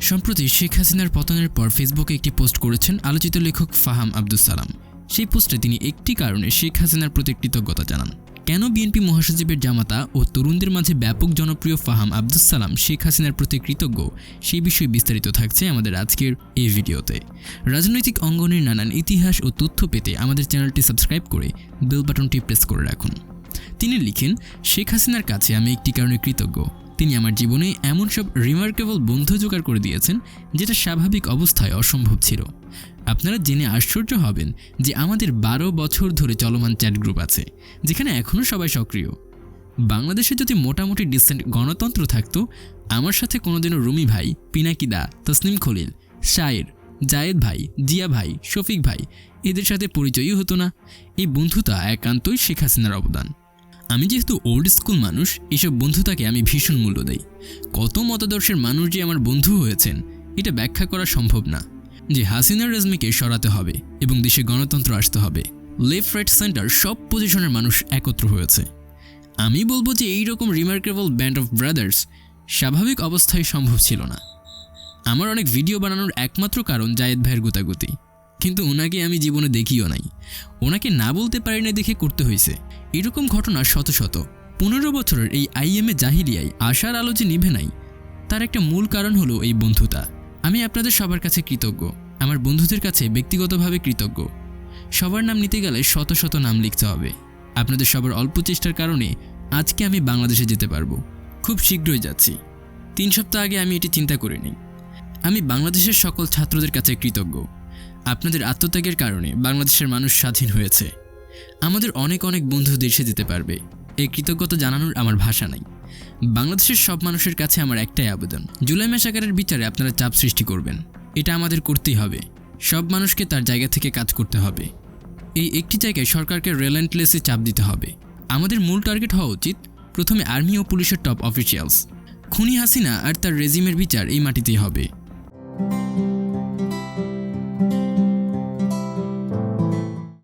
সম্প্রতি শেখ হাসিনার পতনের পর ফেসবুকে একটি পোস্ট করেছেন আলোচিত লেখক ফাহাম আব্দুল সালাম। সেই পোস্টে তিনি একটি কারণে শেখ হাসিনার প্রতি কৃতজ্ঞতা জানান। কেন বিএনপি মহাসচিবের জামাতা ও তরুণদের মাঝে ব্যাপক জনপ্রিয় ফাহাম আব্দুল সালাম শেখ হাসিনার প্রতি কৃতজ্ঞ, সেই বিষয়ে বিস্তারিত থাকছে আমাদের আজকের এই ভিডিওতে। রাজনৈতিক অঙ্গনের নানান ইতিহাস ও তথ্য পেতে আমাদের চ্যানেলটি সাবস্ক্রাইব করে বেল বাটনটি প্রেস করে রাখুন। তিনি লিখেন, শেখ হাসিনার কাছে আমি একটি কারণে কৃতজ্ঞ তিনি আমার জীবনে এমন সব রিমার্কেবল বন্ধু জোগাড় করে দিয়েছেন, যেটা স্বাভাবিক অবস্থায় অসম্ভব ছিল। আপনারা জেনে আশ্চর্য হবেন যে আমাদের বারো বছর ধরে চলমান চ্যাট গ্রুপ আছে, যেখানে এখনও সবাই সক্রিয়। বাংলাদেশে যদি মোটামুটি ডিসেন্ট গণতন্ত্র থাকতো, আমার সাথে কোনোদিনও রুমি ভাই পিনাকিদা তসনিম খলিল, শায়ের, জায়েদ ভাই, জিয়া ভাই, শফিক ভাই, এদের সাথে পরিচয়ই হতো না। এই বন্ধুতা একান্তই শেখ হাসিনার অবদান। আমি যেহেতু ওল্ড স্কুল মানুষ, এসব বন্ধুতাকে আমি ভীষণ মূল্য দেই। কত মতাদর্শের মানুষ যে আমার বন্ধু হয়েছেন, এটা ব্যাখ্যা করা সম্ভব না। যে হাসিনা রেজমিকে সরাতে হবে এবং দেশে গণতন্ত্র আসতে হবে লেফট রাইট সেন্টার সব পজিশনের মানুষ একত্র হয়েছে। আমি বলব যে এই রকম রিমার্কেবল ব্যান্ড অফ ব্রাদার্স স্বাভাবিক অবস্থায় সম্ভব ছিল না। আমার অনেক ভিডিও বানানোর একমাত্র কারণ জায়েদ ভাইয়ের গুতাগুতি। কিন্তু ওনাকে আমি জীবনে দেখিও নাই। ওনাকে না বলতে পারি না দেখে করতে হয়েছে এরকম ঘটনা শত শত। পনেরো বছরের এই আইএমএ জাহিলিয়ায় আশার আলো যে নিভে নাই, তার একটা মূল কারণ হলো এই বন্ধুতা। আমি আপনাদের সবার কাছে কৃতজ্ঞ। আমার বন্ধুদের কাছে ব্যক্তিগতভাবে কৃতজ্ঞ। সবার নাম নিতে গেলে শত শত নাম লিখতে হবে। আপনাদের সবার অল্প চেষ্টার কারণে আজকে আমি বাংলাদেশে যেতে পারব। খুব শীঘ্রই যাচ্ছি। তিন সপ্তাহ আগে আমি এটি চিন্তা করিনি আমি বাংলাদেশের সকল ছাত্রদের কাছে কৃতজ্ঞ। আপনাদের আত্মত্যাগের কারণে বাংলাদেশের মানুষ স্বাধীন হয়েছে। আমাদের অনেক অনেক বন্ধু দেশে যেতে পারবে। এই কৃতজ্ঞতা জানানোর আমার ভাষা নাই। বাংলাদেশের সব মানুষের কাছে আমার একটাই আবেদন। জুলাই মেশাকারের বিচারে আপনারা চাপ সৃষ্টি করবেন। এটা আমাদের করতেই হবে। সব মানুষকে তার জায়গা থেকে কাজ করতে হবে। এই একটি জায়গায় সরকারকে রেলেন্টলেসে চাপ দিতে হবে। আমাদের মূল টার্গেট হওয়া উচিত প্রথমে আর্মি ও পুলিশের টপ অফিসিয়ালস খুনি হাসিনা আর তার রেজিমের বিচার এই মাটিতেই হবে।